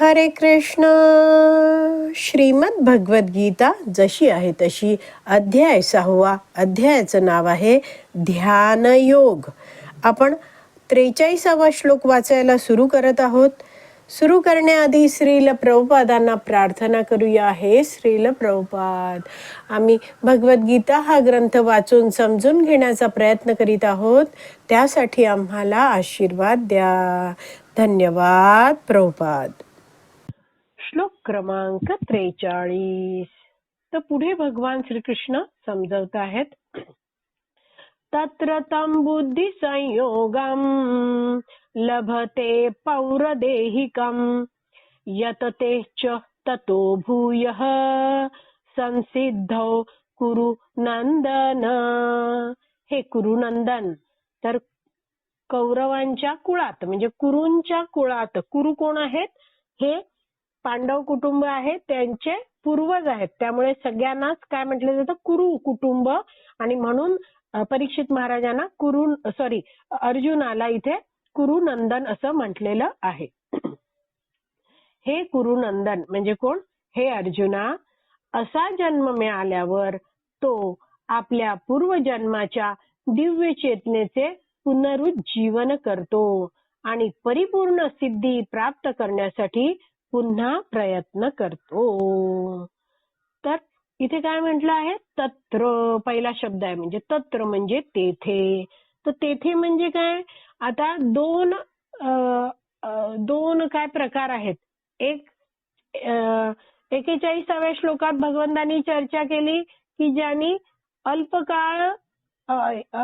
हरे कृष्ण. श्रीमद भगवद्गीता जशी आहे तशी अध्याय सहावा अध्यायाचं नाव आहे ध्यानयोग आपण त्रेचाळीसावा श्लोक वाचायला सुरू करत आहोत. सुरू करण्याआधी श्रील प्रभुपादांना प्रार्थना करूया. हे श्रील प्रभुपाद आम्ही भगवद्गीता हा ग्रंथ वाचून समजून घेण्याचा प्रयत्न करीत आहोत. त्यासाठी आम्हाला आशीर्वाद द्या. धन्यवाद प्रभुपाद. क्रमांक त्रेचाळीस. तर पुढे भगवान श्रीकृष्ण समजवत आहेत. तत्र तं बुद्धी संयोगम लभते पौरदेहिकम यत ते च ततो भूयः संसिद्धौ कुरु नंदन हे कुरुनंदन तर कौरवांच्या कुळात म्हणजे कुरूंच्या कुळात कुरु कोण आहेत? हे पांडव कुटुंब आहे त्यांचे पूर्वज आहेत. त्यामुळे सगळ्यांनाच काय म्हटलं जातं? कुरु कुटुंब. आणि म्हणून परीक्षित महाराजांना कुरु सॉरी अर्जुनाला इथे कुरुनंदन असं म्हटलेलं आहे. हे कुरुनंदन म्हणजे कोण? हे अर्जुना. असा जन्म मिळाल्यावर तो आपल्या पूर्वजन्माच्या दिव्य चेतनेचे पुनरुज्जीवन करतो आणि परिपूर्ण सिद्धी प्राप्त करण्यासाठी पुन्हा प्रयत्न करतो. तर इथे काय म्हटलं आहे? तत्र. पहिला शब्द आहे म्हणजे तत्र म्हणजे तेथे. तर तेथे म्हणजे काय? आता दोन दोन काय प्रकार आहेत? एक एकेचाळीसाव्या श्लोकात भगवंतांनी चर्चा केली की ज्यांनी अल्पकाळ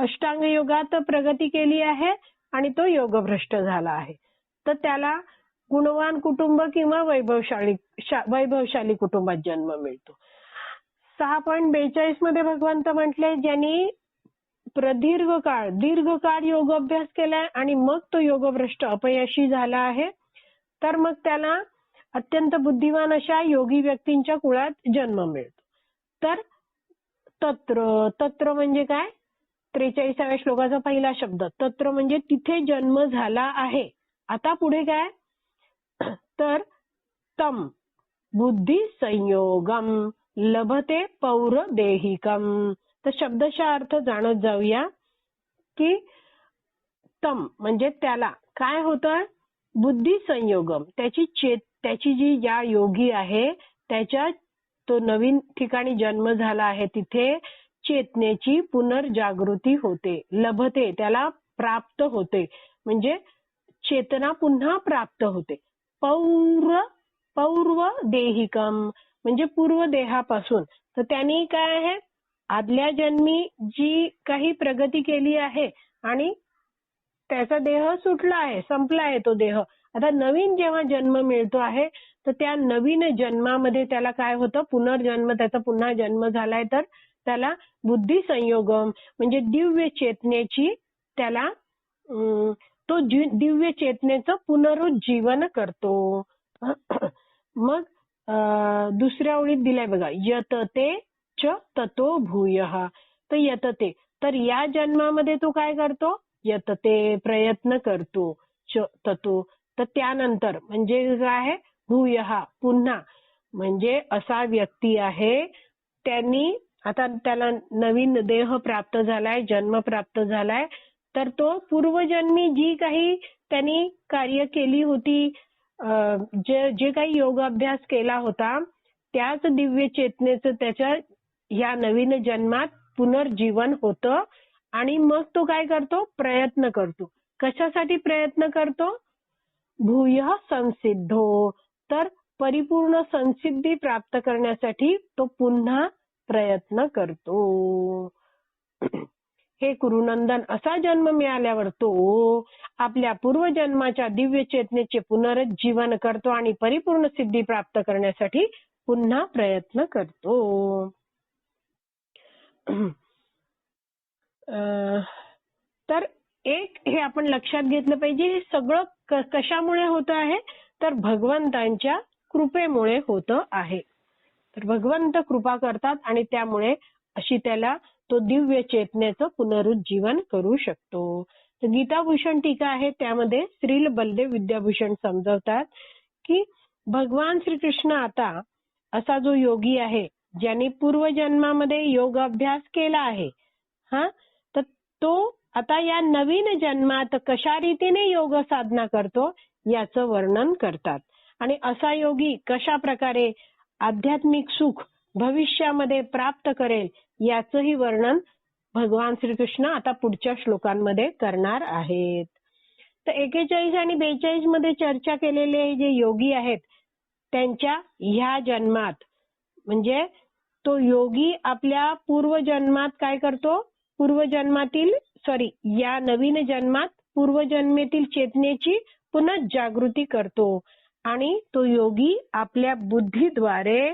अष्टांग योगात प्रगती केली आहे आणि तो योगभ्रष्ट झाला आहे. तर त्याला गुणवान कुटुंब किंवा वैभवशाली वैभवशाली कुटुंबात जन्म मिळतो. सहा पॉईंट बेचाळीसमध्ये भगवंत म्हटले ज्यांनी प्रदीर्घ काळ दीर्घकाळ योग अभ्यास केलाय आणि मग तो योगभ्रष्ट अपयशी झाला आहे तर मग त्याला अत्यंत बुद्धिमान अशा योगी व्यक्तींच्या कुळात जन्म मिळतो. तर तत्र तत्र म्हणजे काय? त्रेचाळीसाव्या श्लोकाचा पहिला शब्द तत्र म्हणजे तिथे जन्म झाला आहे. आता पुढे काय? तर तम बुद्धी संयोगम लभते पौर देहिकम तर शब्दशा अर्थ जाणत जाऊया की तम म्हणजे त्याला. काय होतं? बुद्धी संयोगम त्याची चेत त्याची जी या योगी आहे त्याच्या तो नवीन ठिकाणी जन्म झाला आहे तिथे चेतनेची पुनर्जागृती होते लभते त्याला प्राप्त होते. म्हणजे चेतना पुन्हा प्राप्त होते. पौर पौर्व देहिकम म्हणजे पूर्व देहापासून. तर त्यांनी काय आहे? आदल्या जन्मी जी काही प्रगती केली आहे आणि त्याचा देह सुटला आहे संपला आहे तो देह. आता नवीन जेव्हा जन्म मिळतो आहे तर त्या नवीन जन्मामध्ये त्याला काय होतं? पुनर्जन्म त्याचा पुन्हा जन्म झालाय तर त्याला बुद्धी संयोगम म्हणजे दिव्य चेतनेची त्याला अं, तो दिव्य चेतनेचं पुनरुज्जीवन करतो. मग अं, दुसऱ्या ओळीत दिलाय बघा यत ते च ततो भूय. तर यत ते तर या जन्मामध्ये तो काय करतो? यत ते प्रयत्न करतो च ततो. तर त्यानंतर म्हणजे काय आहे? भूय पुन्हा. म्हणजे असा व्यक्ती आहे त्यांनी आता त्याला नवीन देह प्राप्त झालाय जन्म प्राप्त झालाय तर तो पूर्वजन्मी जी काही त्यांनी कार्य केली होती जे जे काही योगाभ्यास केला होता त्याच दिव्य चेतनेचं त्याच्या या नवीन जन्मात पुनर्जीवन होतं आणि मग तो काय करतो? प्रयत्न करतो. कशासाठी प्रयत्न करतो? भूय संसिद्धो. तर परिपूर्ण संसिद्धी प्राप्त करण्यासाठी तो पुन्हा प्रयत्न करतो. हे कुरुनंदन असा जन्म मिळाल्यावर तो आपल्या पूर्वजन्माच्या दिव्य चेतनेचे पुनरुज्जीवन करतो आणि परिपूर्ण सिद्धी प्राप्त करण्यासाठी पुन्हा प्रयत्न करतो. अं, तर एक हे आपण लक्षात घेतलं पाहिजे हे सगळं कशामुळे होत आहे? तर भगवंतांच्या कृपेमुळे होत आहे. तर भगवंत कृपा करतात आणि त्यामुळे अशी त्याला तो दिव्य चेतनेचं पुनरुज्जीवन करू शकतो. गीताभूषण टीका आहे त्यामध्ये श्रील बलदेव विद्याभूषण समजवतात की भगवान श्रीकृष्ण आता असा जो योगी आहे ज्यांनी पूर्वजन्मामध्ये योग अभ्यास केला आहे हा? तर तो आता या नवीन जन्मात कशा रीतीने योग साधना करतो याचं वर्णन करतात. आणि असा योगी कशा प्रकारे आध्यात्मिक सुख भविष्यामध्ये प्राप्त करेल याचंही वर्णन भगवान श्रीकृष्ण आता पुढच्या श्लोकांमध्ये करणार आहेत. तर एकेचाळीस आणि बेचाळीसमध्ये चर्चा केलेले जे योगी आहेत त्यांच्या ह्या जन्मात म्हणजे तो योगी आपल्या पूर्वजन्मात काय करतो? पूर्वजन्मातील सॉरी या नवीन जन्मात पूर्वजन्मेतील चेतनेची पुन्हा जागृती करतो आणि तो योगी आपल्या बुद्धीद्वारे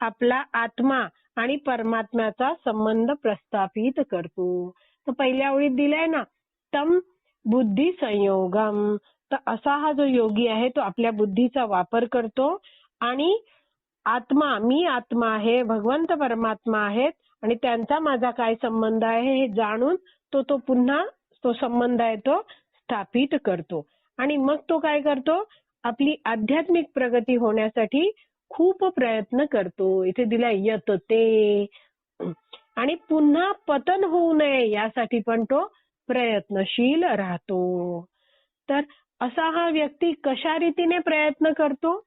आपला आत्मा आणि परमात्म्याचा संबंध प्रस्थापित करतो. तर पहिल्या ओळीत दिलाय ना तम बुद्धी संयोगम. तर असा हा जो योगी आहे तो आपल्या बुद्धीचा वापर करतो आणि आत्मा मी आत्मा आहे भगवंत परमात्मा आहेत आणि त्यांचा माझा काय संबंध आहे हे जाणून तो तो पुन्हा तो संबंध आहे तो स्थापित करतो. आणि मग तो काय करतो? आपली आध्यात्मिक प्रगती होण्यासाठी खूप प्रयत्न करतो. इथे दिला यत ते. आणि पुन्हा पतन होऊ नये यासाठी पण तो प्रयत्नशील राहतो. तर असा हा व्यक्ती कशा रीतीने प्रयत्न करतो?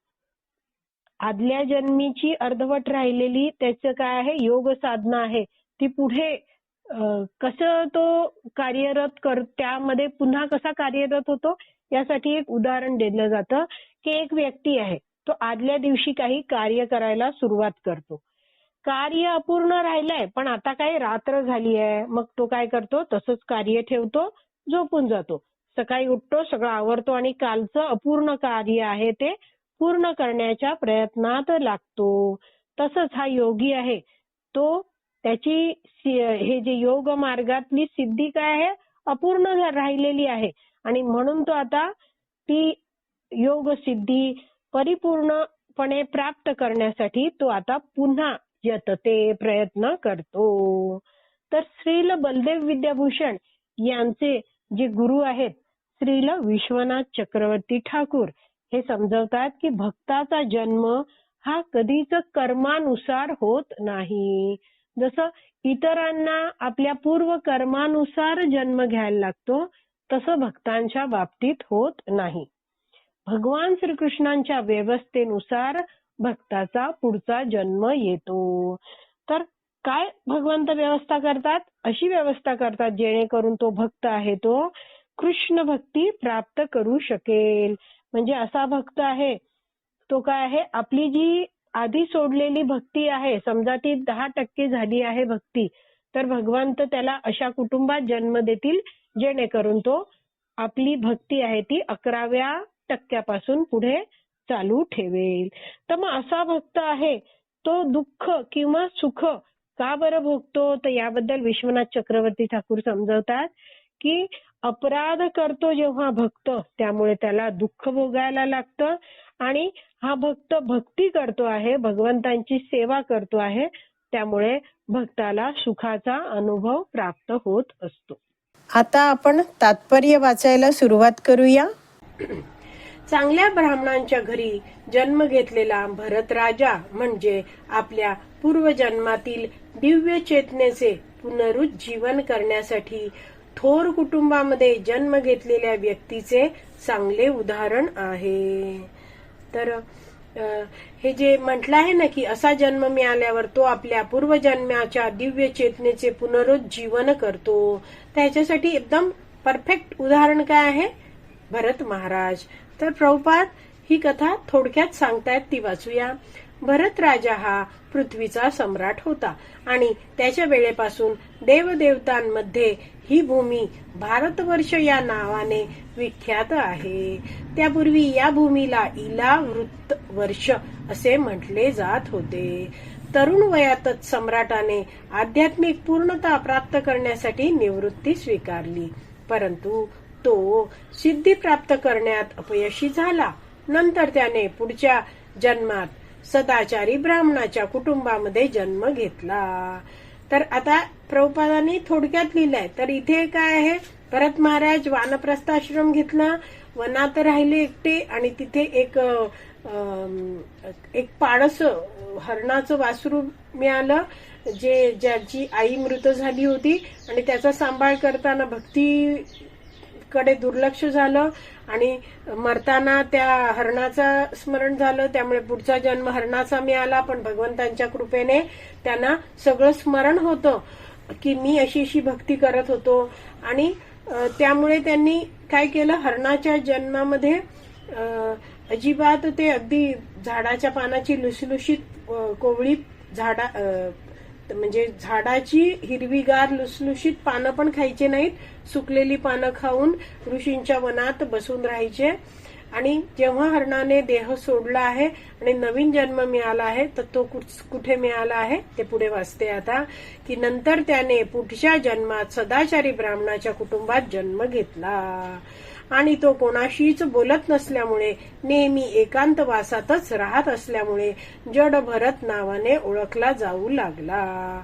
आदल्या जन्मीची अर्धवट राहिलेली त्याचं काय आहे? योग साधना आहे. ती पुढे कसं तो कार्यरत कर त्यामध्ये पुन्हा कसा कार्यरत होतो? यासाठी एक उदाहरण दिलं जातं की एक व्यक्ती आहे. तो आदल्या दिवशी काही कार्य करायला सुरुवात करतो. कार्य अपूर्ण राहिलंय पण आता काय रात्र झाली आहे मग तो काय करतो? तसंच कार्य ठेवतो झोपून जातो. सकाळी उठतो सगळं आवरतो आणि कालचं अपूर्ण कार्य आहे ते पूर्ण करण्याच्या प्रयत्नात लागतो. तसंच हा योगी आहे. तो त्याची हे जे योग मार्गातली सिद्धी काय आहे? अपूर्ण राहिलेली आहे. आणि म्हणून तो आता ती योग सिद्धी परिपूर्णपणे प्राप्त करण्यासाठी तो आता पुन्हा यतते प्रयत्न करतो. तर श्रील बलदेव विद्याभूषण यांचे जे गुरु आहेत श्रील विश्वनाथ चक्रवर्ती ठाकूर हे समजवतात की भक्ताचा जन्म हा कधीच कर्मानुसार होत नाही. जसं इतरांना आपल्या पूर्व कर्मानुसार जन्म घ्यायला लागतो तसं भक्तांच्या बाबतीत होत नाही. भगवान श्रीकृष्णांच्या व्यवस्थेनुसार भक्ताचा पुढचा जन्म येतो. तर काय भगवंत व्यवस्था करतात? अशी व्यवस्था करतात जेणेकरून तो भक्त आहे तो कृष्ण भक्ती प्राप्त करू शकेल. म्हणजे असा भक्त आहे तो काय आहे? आपली जी आधी सोडलेली भक्ती आहे समजा ती दहा टक्के झाली आहे भक्ती तर भगवंत त्याला अशा कुटुंबात जन्म देतील जेणेकरून तो आपली भक्ती आहे ती अकराव्या टक्क्यापासून पुढे चालू ठेवेल. तर मग असा भक्त आहे तो दुःख किंवा सुख का बरं भोगतो? तर याबद्दल विश्वनाथ चक्रवर्ती ठाकूर समजवतात की अपराध करतो जेव्हा भक्त त्यामुळे त्याला दुःख भोगायला लागतं आणि हा भक्त भक्ती करतो आहे भगवंतांची सेवा करतो आहे त्यामुळे भक्ताला सुखाचा अनुभव प्राप्त होत असतो. आता आपण तात्पर्य वाचायला सुरुवात करूया. चांगल्या ब्राह्मणांच्या घरी जन्म घेतलेला भरत राजा म्हणजे आपल्या पूर्वजन्मातील दिव्य चेतनेचे पुनरुज्जीवन करण्यासाठी थोर कुटुंबामध्ये जन्म घेतलेल्या व्यक्तीचे चांगले उदाहरण आहे. तर हे जे म्हटलं आहे ना की असा जन्म मिळाल्यावर तो आपल्या पूर्वजन्माच्या दिव्य चेतनेचे पुनरुज्जीवन करतो. त्याच्यासाठी एकदम परफेक्ट उदाहरण काय आहे? भरत महाराज. तर प्रभुपाद ही कथा थोडक्यात सांगतायत ती वाचूया. भरत राजा हा पृथ्वीचा सम्राट होता आणि त्याच्या वेळेपासून देवदेवतांमध्ये ही भूमी भारतवर्ष या नावाने विख्यात आहे. त्यापूर्वी या भूमीला इला वृत्त वर्ष असे म्हटले जात होते. तरुण वयातच सम्राटाने आध्यात्मिक पूर्णता प्राप्त करण्यासाठी निवृत्ती स्वीकारली. परंतु तो सिद्धी प्राप्त करण्यात अपयशी झाला. नंतर त्याने पुढच्या जन्मात सदाचारी ब्राह्मणाच्या कुटुंबामध्ये जन्म घेतला. तर आता प्रभुपादांनी थोडक्यात लिहिलंय तर इथे काय आहे? भरत महाराज वानप्रस्थाश्रम घेतला वनात राहिले एकटे आणि तिथे एक एक पाडस हरणाचं वासरू मिळालं जे ज्याची आई मृत झाली होती आणि त्याचा सांभाळ करताना भक्ती कडे दुर्लक्ष झालं आणि मरताना त्या हरणाचं स्मरण झालं. त्यामुळे पुढचा जन्म हरणाचा मिळाला पण भगवंतांच्या कृपेने त्यांना सगळं स्मरण होतं की मी अशी अशी भक्ती करत होतो. आणि त्यामुळे त्यांनी काय केलं? हरणाच्या जन्मामध्ये अजिबात ते अगदी झाडाच्या पानाची लुसलुशीत कोवळी झाडा म्हणजे झाडाची हिरवीगार लुसलुशीत पानं पण खायचे नाहीत. सुकलेली पानं खाऊन ऋषींच्या वनात बसून राहायचे. आणि जेव्हा हरणाने देह सोडला आहे आणि नवीन जन्म मिळाला आहे तर तो कुठ- कुठे मिळाला आहे? ते पुढे वाचते आता की नंतर त्याने पुढच्या जन्मात सदाचारी ब्राह्मणाच्या कुटुंबात जन्म घेतला. आणि तो कोणाशीच बोलत नसल्यामुळे नेहमी एकांतवासातच राहत असल्यामुळे जड भरत नावाने ओळखला जाऊ लागला.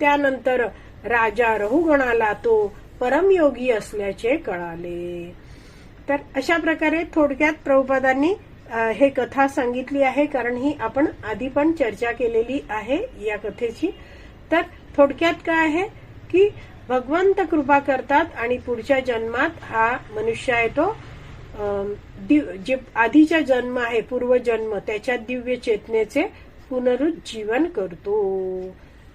त्यानंतर राजा रहुगणाला तो परमयोगी असल्याचे कळाले. तर अशा प्रकारे थोडक्यात प्रभुपादांनी हे कथा सांगितली आहे कारण ही आपण आधी पण चर्चा केलेली आहे या कथेची. तर थोडक्यात काय आहे की भगवंत कृपा करतात आणि पुढच्या जन्मात हा मनुष्य आहे तो जे आधीचा जन्म आहे पूर्वजन्म त्याच्या दिव्य चेतनेचे पुनरुज्जीवन करतो.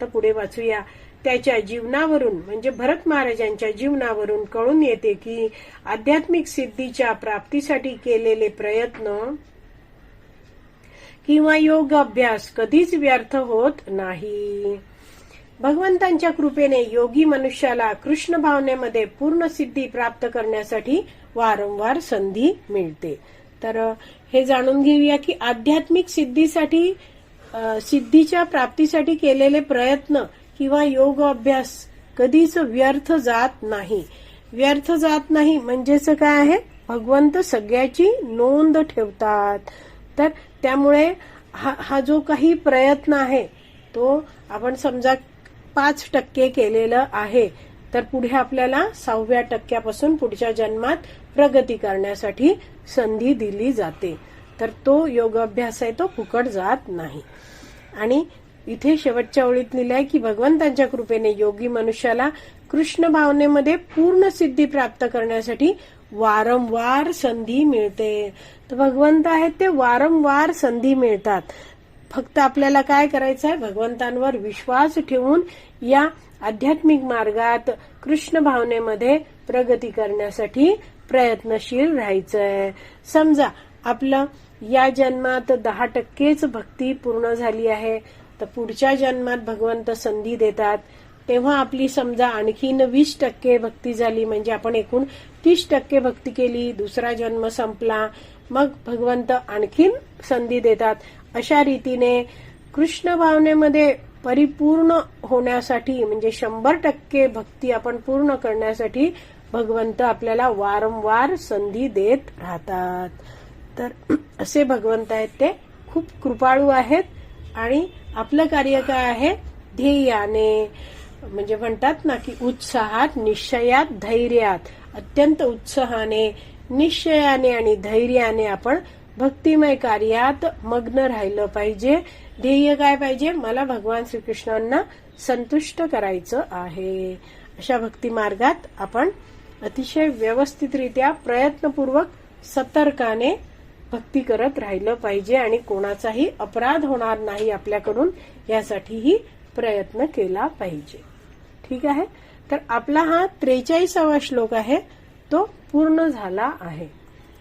तर पुढे वाचूया. त्याच्या जीवनावरून म्हणजे भरत महाराजांच्या जीवनावरून कळून येते की आध्यात्मिक सिद्धीच्या प्राप्तीसाठी केलेले प्रयत्न किंवा योग अभ्यास कधीच व्यर्थ होत नाही. भगवंतांच्या कृपेने योगी मनुष्याला कृष्ण भावनेमध्ये पूर्ण सिद्धी प्राप्त करण्यासाठी वारंवार संधी मिळते. तर हे जाणून घेऊया की आध्यात्मिक सिद्धीसाठी सिद्धीच्या प्राप्तीसाठी केलेले प्रयत्न किंवा योग अभ्यास कधीच व्यर्थ जात नाही. व्यर्थ जात नाही म्हणजेच काय आहे? भगवंत सगळ्याची नोंद ठेवतात. तर त्यामुळे हा हा जो काही प्रयत्न आहे तो आपण समजा पाच टक्के केलेलं आहे. तर पुढे आपल्याला सहाव्या टक्क्यापासून पुढच्या जन्मात प्रगती करण्यासाठी संधी दिली जाते. तर तो योग अभ्यास आहे तो फुकट जात नाही. आणि इथे शेवटच्या ओळीत लिहिलंय की भगवंतांच्या कृपेने योगी मनुष्याला कृष्ण भावनेमध्ये पूर्ण सिद्धी प्राप्त करण्यासाठी वारंवार संधी मिळते. तर भगवंत आहेत ते वारंवार संधी मिळतात. फक्त आपल्याला काय करायचं आहे? भगवंतांवर विश्वास ठेवून या आध्यात्मिक मार्गात कृष्ण भावनेमध्ये प्रगती करण्यासाठी प्रयत्नशील राहायचंय. समजा आपलं या जन्मात दहा टक्केच भक्ती पूर्ण झाली आहे तर पुढच्या जन्मात भगवंत संधी देतात. तेव्हा आपली समजा आणखीन वीस टक्के भक्ती झाली म्हणजे आपण एकूण तीस टक्के भक्ती केली दुसरा जन्म संपला मग भगवंत आणखीन संधी देतात. अशा रीतीने कृष्ण भावनेमध्ये परिपूर्ण होण्यासाठी म्हणजे शंभर टक्के भक्ती आपण पूर्ण करण्यासाठी भगवंत आपल्याला वारंवार संधी देत राहतात. तर असे भगवंत आहेत ते. खूप कृपाळू आहेत आणि आपलं कार्य काय आहे? ध्येयाने. म्हणजे म्हणतात ना की उत्साहात निश्चयात धैर्यात. अत्यंत उत्साहाने निश्चयाने आणि धैर्याने आपण भक्तिमय कार्यात मग्न राहिलं पाहिजे ध्येय काय पाहिजे मला भगवान श्रीकृष्णांना संतुष्ट करायचं आहे. अशा भक्ती मार्गात आपण अतिशय व्यवस्थितरित्या प्रयत्नपूर्वक सतर्काने भक्ती करत राहिलं पाहिजे आणि कोणाचाही अपराध होणार नाही आपल्याकडून यासाठीही प्रयत्न केला पाहिजे. ठीक आहे? तर आपला हा त्रेचाळीसावा श्लोक आहे तो पूर्ण झाला आहे.